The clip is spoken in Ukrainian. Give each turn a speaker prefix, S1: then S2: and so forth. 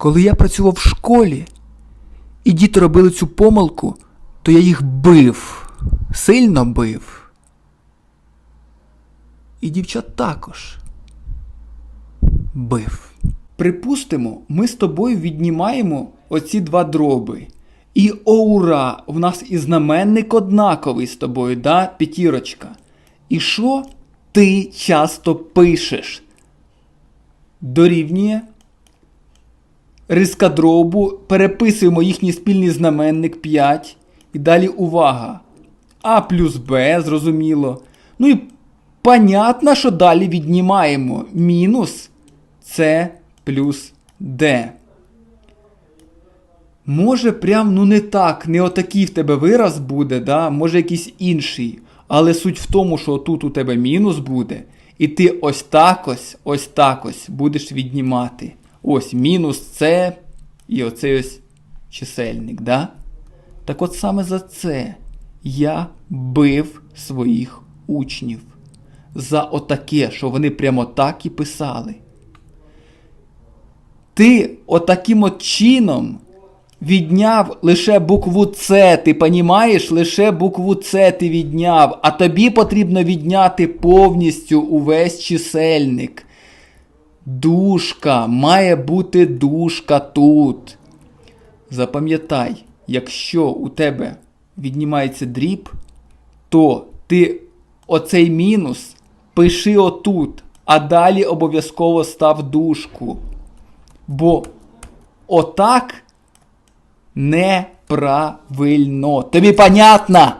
S1: Коли я працював в школі, і діти робили цю помилку, то я їх бив, сильно бив. І дівчат також бив. Припустимо, ми з тобою віднімаємо оці два дроби. І о ура! У нас і знаменник однаковий з тобою, да, п'ятірочка. І що ти часто пишеш? Дорівнює риска дробу, переписуємо їхній спільний знаменник 5. І далі увага. А плюс Б, зрозуміло. Ну і понятно, що далі віднімаємо мінус С плюс Д. Може, прям ну не так, не отакий в тебе вираз буде, да? може якийсь інший. Але суть в тому, що тут у тебе мінус буде, і ти ось так ось, ось так ось будеш віднімати. Ось мінус це і оцей ось чисельник, да? Так от саме за це я бив своїх учнів. За отаке, що вони прямо так і писали. Ти отаким от чином відняв лише букву С, ти понімаєш? Лише букву С ти відняв, а тобі потрібно відняти повністю увесь чисельник. Дужка, має бути дужка тут. Запам'ятай, якщо у тебе віднімається дріб, то ти оцей мінус пиши отут, а далі обов'язково став дужку. Бо отак неправильно. Тобі понятно?